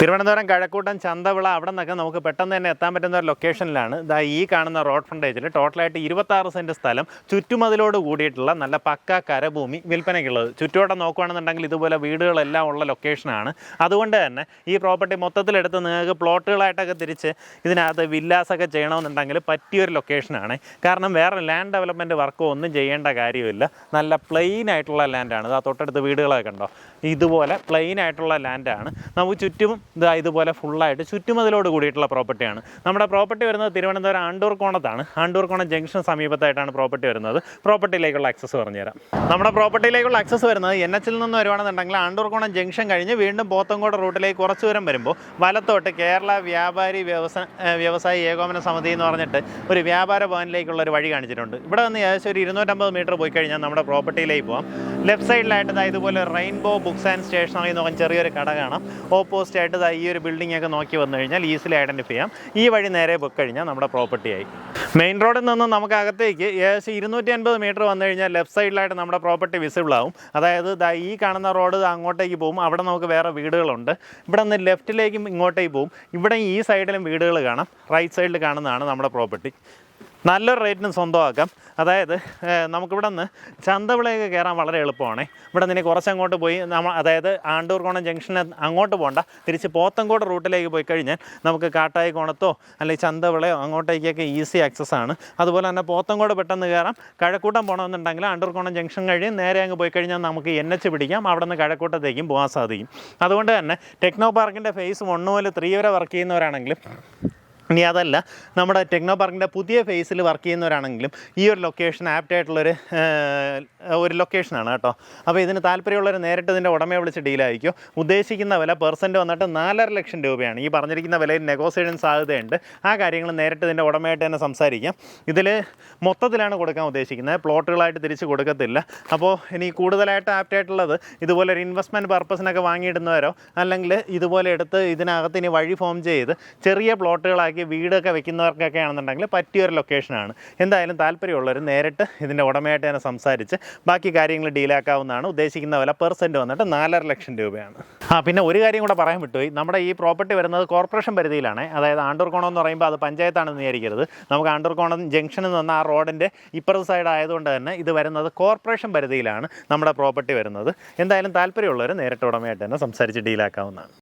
തിരുവനന്തപുരം കഴക്കൂട്ടം ചന്തവിള അവിടെ നിന്നൊക്കെ നമുക്ക് പെട്ടെന്ന് തന്നെ എത്താൻ പറ്റുന്ന ഒരു ലൊക്കേഷനിലാണ് ഇതാ ഈ കാണുന്ന റോഡ് ഫ്രണ്ടേജിൽ ടോട്ടലായിട്ട് ഇരുപത്താറ് സെന്റ് സ്ഥലം ചുറ്റുമതിലോട് കൂടിയിട്ടുള്ള നല്ല പക്ക കരഭൂമി വിൽപ്പനയ്ക്കുള്ളത്. ചുറ്റോടെ നോക്കുകയാണെന്നുണ്ടെങ്കിൽ ഇതുപോലെ വീടുകളെല്ലാം ഉള്ള ലൊക്കേഷനാണ് അതുകൊണ്ട് തന്നെ ഈ പ്രോപ്പർട്ടി മൊത്തത്തിലെടുത്ത് നിങ്ങൾക്ക് പ്ലോട്ടുകളായിട്ടൊക്കെ തിരിച്ച് ഇതിനകത്ത് വില്ലാസൊക്കെ ചെയ്യണമെന്നുണ്ടെങ്കിൽ പറ്റിയൊരു ലൊക്കേഷനാണ് കാരണം വേറെ ലാൻഡ് ഡെവലപ്മെന്റ് വർക്കോ ഒന്നും ചെയ്യേണ്ട കാര്യമില്ല. നല്ല പ്ലെയിൻ ആയിട്ടുള്ള ലാൻഡാണ് ആ തൊട്ടടുത്ത് വീടുകളൊക്കെ ഉണ്ടോ? ഇതുപോലെ പ്ലെയിൻ ആയിട്ടുള്ള ലാൻഡാണ് നമുക്ക് ചുറ്റും ഇതാ ഇതുപോലെ ഫുള്ളായിട്ട് ചുറ്റുമതിലോട് കൂടിയിട്ടുള്ള പ്രോപ്പർട്ടിയാണ് നമ്മുടെ പ്രോപ്പർട്ടി വരുന്നത് തിരുവനന്തപുരം ആണ്ടൂർ കോണത്താണ്. ആണ്ടൂർ കോണം ജംഗ്ഷൻ സമീപത്തായിട്ടാണ് പ്രോപ്പർട്ടി വരുന്നത്. പ്രോപ്പർട്ടിയിലേക്കുള്ള ആക്സസ് പറഞ്ഞുതരാം നമ്മുടെ പ്രോപ്പർട്ടിയിലേക്കുള്ള ആക്സസ് വരുന്നത് എൻ എച്ചിൽ നിന്ന് വരുവാണെന്നുണ്ടെങ്കിൽ ആണ്ടൂർ കോണം ജംഗ്ഷൻ കഴിഞ്ഞ് വീണ്ടും പോത്തങ്കോട് റൂട്ടിലേക്ക് കുറച്ച് ദൂരം വരുമ്പോൾ വലത്തോട്ട് കേരള വ്യാപാരി വ്യവസായ വ്യവസായി ഏകോപന സമിതി എന്ന് പറഞ്ഞിട്ട് ഒരു വ്യാപാര ഭവനിലേക്കുള്ള ഒരു വഴി കാണിച്ചിട്ടുണ്ട്. ഇവിടെ നിന്ന് ഏകദേശം ഒരു ഇരുന്നൂറ്റമ്പത് മീറ്റർ പോയി കഴിഞ്ഞാൽ നമ്മുടെ പ്രോപ്പർട്ടിയിലേക്ക് പോകാം ലെഫ്റ്റ് സൈഡിലായിട്ട് ഇതുപോലെ റെയിൻബോ ബുക്സ് ആൻഡ് സ്റ്റേഷനറി എന്ന് പറഞ്ഞ ചെറിയൊരു കട കാണാം. ഓപ്പോസിറ്റ് ആയിട്ട് ദാ ഈ ഒരു ബിൽഡിംഗ് ഒക്കെ നോക്കി വന്നു കഴിഞ്ഞാൽ ഈസിലി ഐഡന്റിഫൈ ചെയ്യാം. ഈ വഴി നേരെ പോയി കഴിഞ്ഞാൽ നമ്മുടെ പ്രോപ്പർട്ടിയായി മെയിൻ റോഡിൽ നിന്ന് നമുക്ക് അകത്തേക്ക് ഏകദേശം ഇരുന്നൂറ്റി അൻപത് മീറ്റർ വന്നു കഴിഞ്ഞാൽ ലെഫ്റ്റ് സൈഡിലായിട്ട് നമ്മുടെ പ്രോപ്പർട്ടി വിസിബിൾ ആവും. അതായത് ദാ ഈ കാണുന്ന റോഡ് അങ്ങോട്ടേക്ക് പോകും. അവിടെ നമുക്ക് വേറെ വീടുകളുണ്ട്. ഇവിടെ നിന്ന് ലെഫ്റ്റിലേക്കും ഇങ്ങോട്ടേക്ക് പോകും. ഇവിടെ ഈ സൈഡിലും വീടുകൾ കാണാം. റൈറ്റ് സൈഡിൽ കാണുന്നതാണ് നമ്മുടെ പ്രോപ്പർട്ടി നല്ലൊരു റേറ്റിന് സ്വന്തമാക്കാം. അതായത് നമുക്കിവിടെ നിന്ന് ചന്തവിളയൊക്കെ കയറാൻ വളരെ എളുപ്പമാണ്. ഇവിടെ നിന്ന് കുറച്ച് അങ്ങോട്ട് പോയി നമ്മൾ അതായത് ആണ്ടൂർകോണം ജംഗ്ഷനിൽ അങ്ങോട്ട് പോകണ്ട തിരിച്ച് പോത്തങ്കോട് റൂട്ടിലേക്ക് പോയി കഴിഞ്ഞാൽ നമുക്ക് കാട്ടായി കോണത്തോ അല്ലെങ്കിൽ ചന്തവിളയോ അങ്ങോട്ടേക്കൊക്കെ ഈസി ആക്സസ് ആണ്. അതുപോലെ തന്നെ പോത്തങ്കോട് പെട്ടെന്ന് കയറാം. കഴക്കൂട്ടം പോകണമെന്നുണ്ടെങ്കിൽ ആണ്ടൂർ കോണം ജംഗ്ഷൻ കഴിഞ്ഞ് നേരെ അങ്ങ് പോയി കഴിഞ്ഞാൽ നമുക്ക് എൻ എച്ച് പിടിക്കാം. അവിടെ നിന്ന് കഴക്കൂട്ടത്തേക്കും പോകാൻ സാധിക്കും. അതുകൊണ്ട് തന്നെ ടെക്നോ പാർക്കിന്റെ ഫേസ് വൺ മുതൽ ത്രീ വരെ വർക്ക് ചെയ്യുന്നവരാണെങ്കിലും ഇനി അതല്ല നമ്മുടെ ടെക്നോ പാർക്കിന്റെ പുതിയ ഫേസിൽ വർക്ക് ചെയ്യുന്നവരാണെങ്കിലും ഈ ഒരു ലൊക്കേഷൻ ആപ്റ്റ് ആയിട്ടുള്ളൊരു ഒരു ലൊക്കേഷനാണ് കേട്ടോ. അപ്പോൾ ഇതിന് താല്പര്യമുള്ളവർ നേരിട്ട് ഇതിന്റെ ഉടമയെ വിളിച്ച് ഡീലായിരിക്കും ഉദ്ദേശിക്കുന്ന വില പെർസെന്റ് വന്നിട്ട് നാലര ലക്ഷം രൂപയാണ്. ഈ പറഞ്ഞിരിക്കുന്ന വിലയിൽ നെഗോസിയേഷൻ സാധ്യതയുണ്ട്. ആ കാര്യങ്ങൾ നേരിട്ട് ഇതിന്റെ ഉടമയായിട്ട് തന്നെ സംസാരിക്കാം. ഇതിൽ മൊത്തത്തിലാണ് കൊടുക്കാൻ ഉദ്ദേശിക്കുന്നത്. പ്ലോട്ടുകളായിട്ട് തിരിച്ച് കൊടുക്കത്തില്ല. അപ്പോൾ ഇനി കൂടുതലായിട്ട് ആപ്റ്റ് ആയിട്ടുള്ളത് ഇതുപോലെ ഒരു ഇൻവെസ്റ്റ്മെന്റ് പർപ്പസിനൊക്കെ വാങ്ങിയിടുന്നവരോ അല്ലെങ്കിൽ ഇതുപോലെ എടുത്ത് ഇതിനകത്ത് ഇനി വഴി ഫോം ചെയ്ത് ചെറിയ പ്ലോട്ടുകളാക്കി വീടൊക്കെ വെക്കുന്നവർക്കൊക്കെ ആണെന്നുണ്ടെങ്കിൽ പറ്റിയൊരു ലൊക്കേഷനാണ് എന്തായാലും താല്പര്യമുള്ളവർ നേരിട്ട് ഇതിന്റെ ഉടമയായിട്ട് തന്നെ സംസാരിച്ച് ബാക്കി കാര്യങ്ങൾ ഡീലാക്കാവുന്നതാണ് ഉദ്ദേശിക്കുന്ന വില പെർസെന്റ് വന്നിട്ട് നാലര ലക്ഷം രൂപയാണ്. ആ പിന്നെ ഒരു കാര്യം കൂടെ പറയാൻ വിട്ടുപോയി. നമ്മുടെ ഈ പ്രോപ്പർട്ടി വരുന്നത് കോർപ്പറേഷൻ പരിധിയിലാണ്. അതായത് ആണ്ടൂർക്കോണം എന്ന് പറയുമ്പോൾ അത് പഞ്ചായത്താണെന്ന് വിചാരിക്കരുത്. നമുക്ക് ആണ്ടൂർക്കോണം ജംഗ്ഷനിൽ നിന്ന് ആ റോഡിന്റെ ഇപ്പുറത്തെ സൈഡ് ആയതുകൊണ്ട് തന്നെ ഇത് വരുന്നത് കോർപ്പറേഷൻ പരിധിയിലാണ് നമ്മുടെ പ്രോപ്പർട്ടി വരുന്നത്. എന്തായാലും താല്പര്യമുള്ളവർ നേരിട്ട് ഉടമയായിട്ട് തന്നെ സംസാരിച്ച് ഡീലാക്കാവുന്നതാണ്